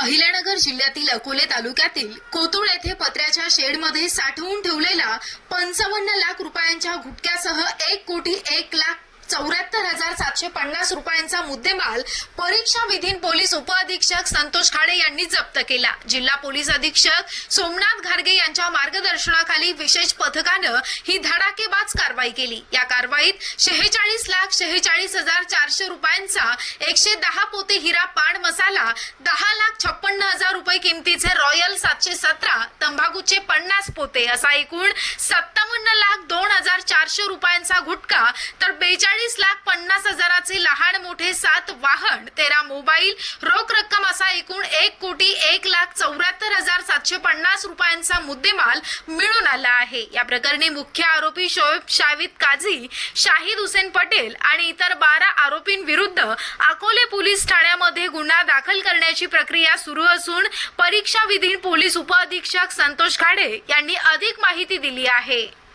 अहिल्यानगर जिल्ह्यातील अकोले तालुक्यातील कोतुळ येथे पत्र्याच्या शेडमध्ये साठवून ठेवलेला पंचावन्न लाख रुपयांच्या गुटख्यासह एक कोटी एक लाख चौऱ्याहत्तर हजार सातशे पन्नास रुपयांचा मुद्देमाल परीक्षा विधीन पोलीस उपअधीक्षक संतोष खाडे यांनी जप्त केला. जिल्हा पोलीस अधीक्षक सोमनाथ घारगे यांच्या मार्गदर्शनाखाली विशेष पथकानं ही धडाकेबाज कारवाई केली. या कारवाईत शेहेचाळीस लाख शेहेचाळीस हजार चारशे रुपयांचा एकशे दहा पोते हिरा पान मसाला दहा लाख छप्पन्न हजार रुपये किमतीचे रॉयल सातशे सतरा तंबाखूचे पन्नास पोते असा एकूण सत्तावन्न लाख दोन हजार चारशे रुपयांचा गुटखा तर बेचाळीस लाख पन्नास हजाराचे लहान मोठे सात वाहन तेरा मोबाईल रोख रक्कम असा एकूण एक कोटी एक लाख चौऱ्याहत्तर हजार सातशे पन्नास रुपयांचा मुद्देमाल मिळून आला आहे. या प्रकरणी मुख्य आरोपी शोएब शाविद काझी शाहिद हुसेन पटेल आणि इतर बारा आरोपींविरुद्ध अकोले पोलीस ठाण्यामध्ये गुन्हा दाखल करण्याची प्रक्रिया सुरू असून परीक्षा विधीन पोलीस उपअधीक्षक संतोष खाडे यांनी अधिक माहिती दिली आहे.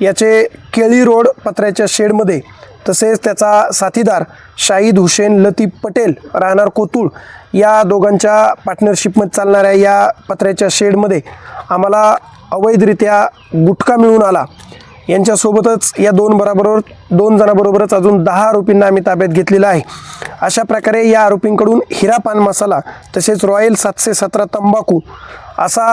याचे केळी रोड पत्र्याच्या शेडमध्ये तसेच त्याचा साथीदार शाहीद हुसेन लतीफ पटेल राहणार कोतुळ या दोघांच्या पार्टनरशिपमध्ये चालणाऱ्या या पत्र्याच्या शेडमध्ये आम्हाला अवैधरित्या गुटखा मिळून आला. यांच्यासोबतच या दोन बरोबर दोन जणांबरोबरच अजून दहा आरोपींना आम्ही ताब्यात घेतलेला आहे. अशा प्रकारे या आरोपींकडून हिरा पान मसाला तसेच रॉयल सातशे सतरा तंबाखू असा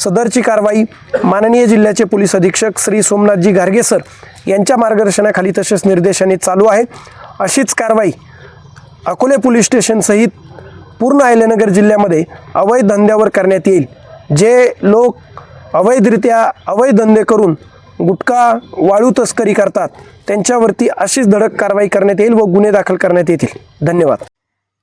सदरची कारवाई माननीय जिल्ह्याचे पोलीस अधीक्षक श्री सोमनाथजी गार्गे सर यांच्या मार्गदर्शनाखाली तसेच निर्देशाने चालू आहे. अशीच कारवाई अकोले पोलीस स्टेशनसहित पूर्ण अहिल्यानगर जिल्ह्यामध्ये अवैध धंद्यावर करण्यात येईल. जे लोक अवैधरित्या अवैध धंदे करून गुटखा वाळू तस्करी करतात त्यांच्यावरती अशीच धडक कारवाई करण्यात येईल व गुन्हे दाखल करण्यात येतील. धन्यवाद.